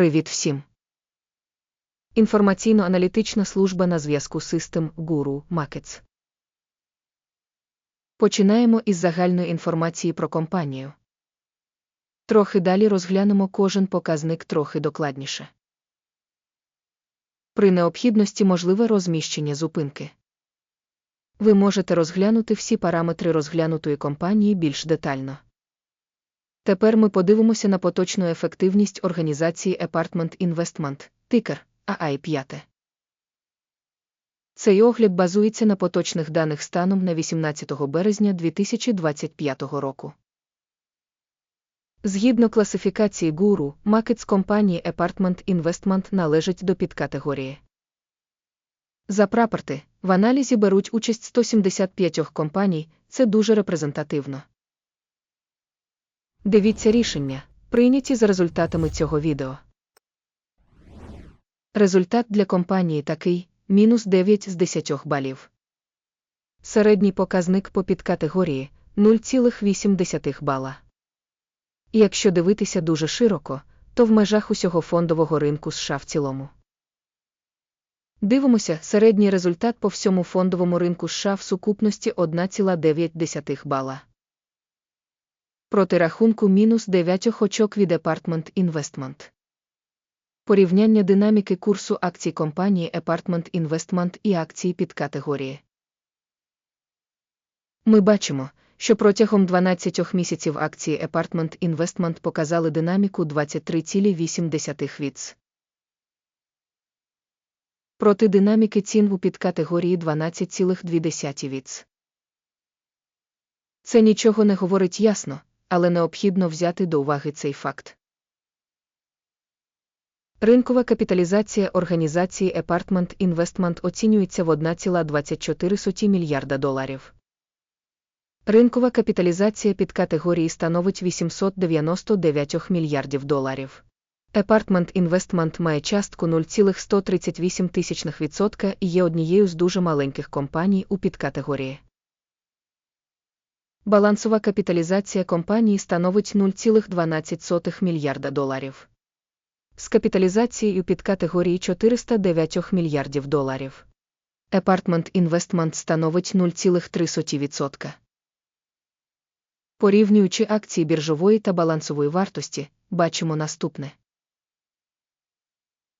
Привіт всім! Інформаційно-аналітична служба на зв'язку System Guru Markets. Починаємо із загальної інформації про компанію. Трохи далі розглянемо кожен показник трохи докладніше. При необхідності можливе розміщення зупинки. Ви можете розглянути всі параметри розглянутої компанії більш детально. Тепер ми подивимося на поточну ефективність організації Apartment Investment, тикер ААІ-5. Цей огляд базується на поточних даних станом на 18 березня 2025 року. Згідно класифікації гуру, макет з компанії Apartment Investment належить до підкатегорії. За прапорти, в аналізі беруть участь 175 компаній, це дуже репрезентативно. Дивіться рішення, прийняті за результатами цього відео. Результат для компанії такий мінус 9 з 10 балів. Середній показник по підкатегорії 0,8 бала. Якщо дивитися дуже широко, то в межах усього фондового ринку США в цілому. Дивимося, середній результат по всьому фондовому ринку США в сукупності 1,9 бала. Проти рахунку мінус 9 очок від Apartment Investment. Порівняння динаміки курсу акцій компанії Apartment Investment і акцій під категорії. Ми бачимо, що протягом 12 місяців акції Apartment Investment показали динаміку 23,8 віц. Проти динаміки цін у підкатегорії 12,2 віц. Це нічого не говорить ясно, але необхідно взяти до уваги цей факт. Ринкова капіталізація організації Apartment Investment оцінюється в 1,24 мільярда доларів. Ринкова капіталізація під категорії становить 899 мільярдів доларів. Apartment Investment має частку 0,138% і є однією з дуже маленьких компаній у підкатегорії. Балансова капіталізація компанії становить 0,12 мільярда доларів. З капіталізацією під категорії 409 мільярдів доларів. Apartment Investment становить 0,3%. Порівнюючи акції біржової та балансової вартості, бачимо наступне.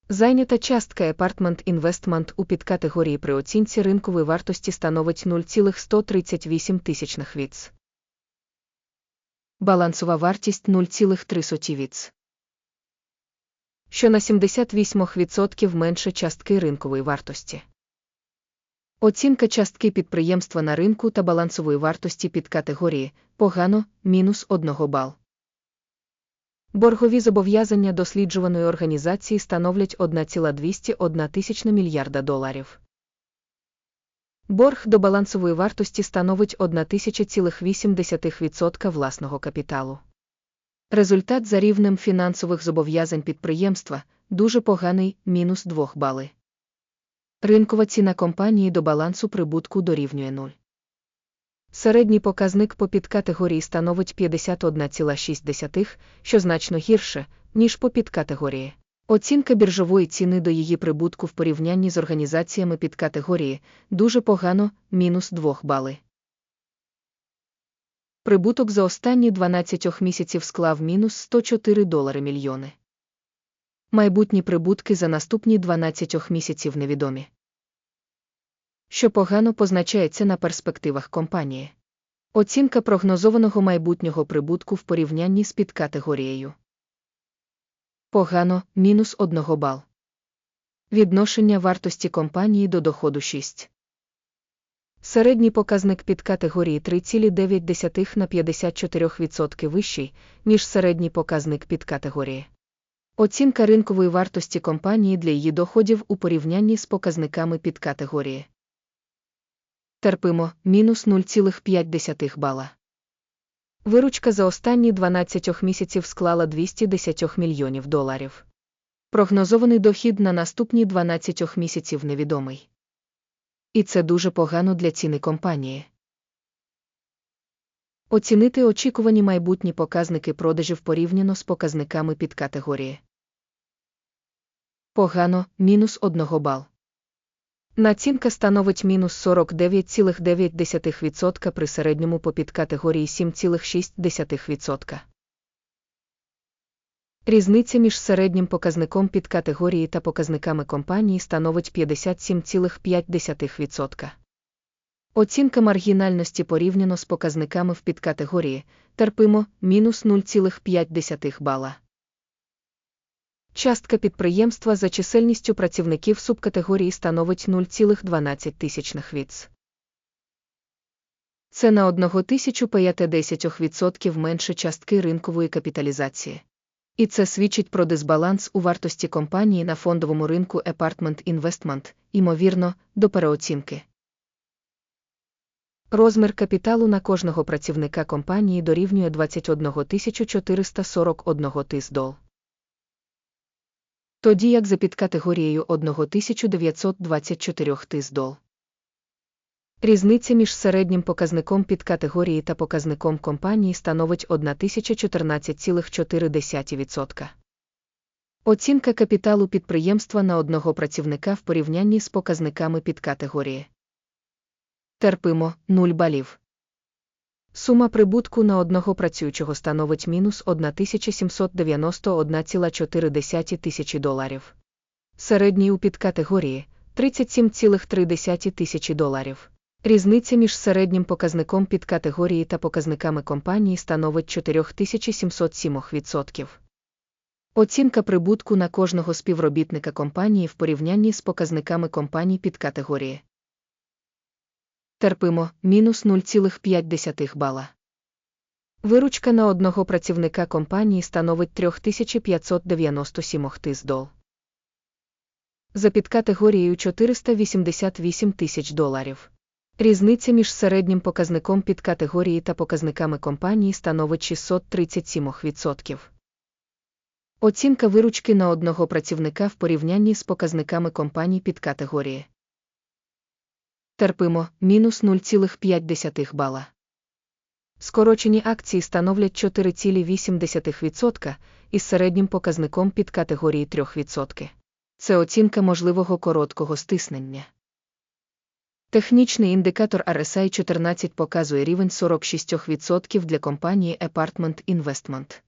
Зайнята частка Apartment Investment у підкатегорії при оцінці ринкової вартості становить 0,138 тисячних віц. Балансова вартість 0,3 віц. Що на 78% менше частки ринкової вартості. Оцінка частки підприємства на ринку та балансової вартості під категорії погано мінус 1 бал. Боргові зобов'язання досліджуваної організації становлять 1,201 мільярда доларів. Борг до балансової вартості становить 1000,8% власного капіталу. Результат за рівнем фінансових зобов'язань підприємства дуже поганий мінус 2 бали. Ринкова ціна компанії до балансу прибутку дорівнює 0. Середній показник по підкатегорії становить 51,6, що значно гірше, ніж по підкатегорії. Оцінка біржової ціни до її прибутку в порівнянні з організаціями підкатегорії дуже погано мінус 2 бали. Прибуток за останні 12 місяців склав мінус 104 долари мільйони. Майбутні прибутки за наступні 12 місяців невідомі що погано позначається на перспективах компанії. Оцінка прогнозованого майбутнього прибутку в порівнянні з підкатегорією. Погано мінус 1 бал. Відношення вартості компанії до доходу 6. Середній показник під категорії 3,9 на 54% вищий, ніж середній показник під категорії. Оцінка ринкової вартості компанії для її доходів у порівнянні з показниками під категорії терпимо мінус 0,5 бала. Виручка за останні 12 місяців склала 210 мільйонів доларів. Прогнозований дохід на наступні 12 місяців невідомий. І це дуже погано для ціни компанії. Оцінити очікувані майбутні показники продажів порівняно з показниками під категорії. Погано мінус 1 бал. Націнка становить мінус 49,9% при середньому по підкатегорії 7,6%. Різниця між середнім показником підкатегорії та показниками компанії становить 57,5%. Оцінка маргінальності порівняно з показниками в підкатегорії терпимо мінус 0,5 бала. Частка підприємства за чисельністю працівників субкатегорії становить 0,12 віц. Це на 1050% менше частки ринкової капіталізації. І це свідчить про дисбаланс у вартості компанії на фондовому ринку Apartment Investment, ймовірно, до переоцінки. Розмір капіталу на кожного працівника компанії дорівнює 21 441 тис дол. Тоді як за підкатегорією 1924 тис дол. Різниця між середнім показником підкатегорії та показником компанії становить 1014,4%. Оцінка капіталу підприємства на одного працівника в порівнянні з показниками підкатегорії. Терпимо 0 балів. Сума прибутку на одного працюючого становить мінус 1791,4 тисячі доларів. Середній у підкатегорії 37,3 тисячі доларів. Різниця між середнім показником підкатегорії та показниками компанії становить 4707%. Оцінка прибутку на кожного співробітника компанії в порівнянні з показниками компаній підкатегорії. Терпимо мінус 0,5 бала. Виручка на одного працівника компанії становить 3597 тис дол. За підкатегорією 488 тисяч доларів. Різниця між середнім показником підкатегорії та показниками компанії становить 637%. Оцінка виручки на одного працівника в порівнянні з показниками компаній підкатегорії. Терпимо мінус 0,5 бала. Скорочені акції становлять 4,8% із середнім показником підкатегорії 3%. Це оцінка можливого короткого стиснення. Технічний індикатор RSI 14 показує рівень 46% для компанії Apartment Investment.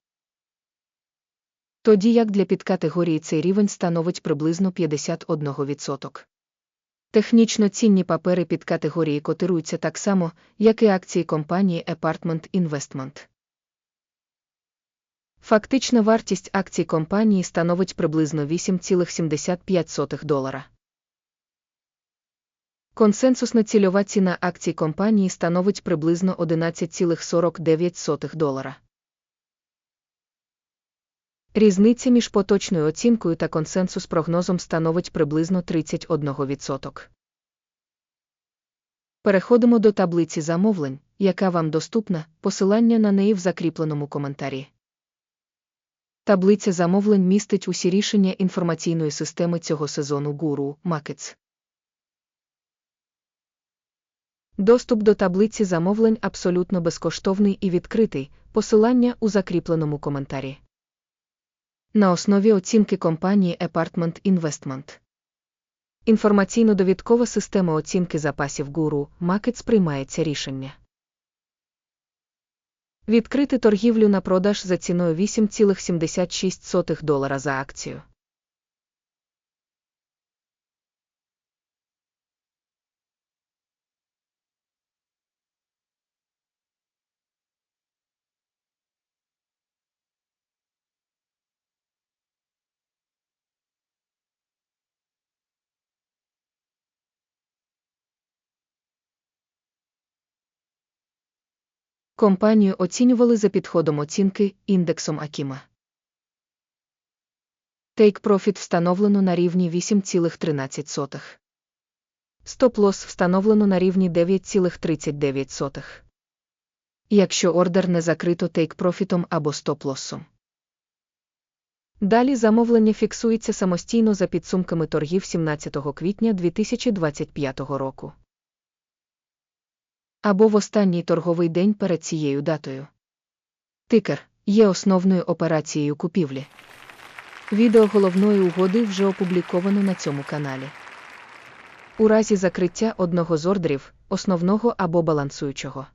Тоді як для підкатегорії цей рівень становить приблизно 51%. Технічно цінні папери під категорії котируються так само, як і акції компанії Apartment Investment. Фактична вартість акцій компанії становить приблизно 8,75 долара. Консенсусна цільова ціна акцій компанії становить приблизно 11,49 долара. Різниця між поточною оцінкою та консенсус прогнозом становить приблизно 31%. Переходимо до таблиці замовлень, яка вам доступна, посилання на неї в закріпленому коментарі. Таблиця замовлень містить усі рішення інформаційної системи цього сезону Guru Markets. Доступ до таблиці замовлень абсолютно безкоштовний і відкритий, посилання у закріпленому коментарі. На основі оцінки компанії Apartment Investment. Інформаційно-довідкова система оцінки запасів гуру Markets приймається рішення. Відкрити торгівлю на продаж за ціною 8,76 долара за акцію. Компанію оцінювали за підходом оцінки індексом Акіма. Take Profit встановлено на рівні 8,13. Стоп-лосс встановлено на рівні 9,39. Якщо ордер не закрито Profit або стоп-лоссом. Далі замовлення фіксується самостійно за підсумками торгів 17 квітня 2025 року або в останній торговий день перед цією датою. Тикер є основною операцією купівлі. Відео головної угоди вже опубліковано на цьому каналі. У разі закриття одного з ордерів, основного або балансуючого.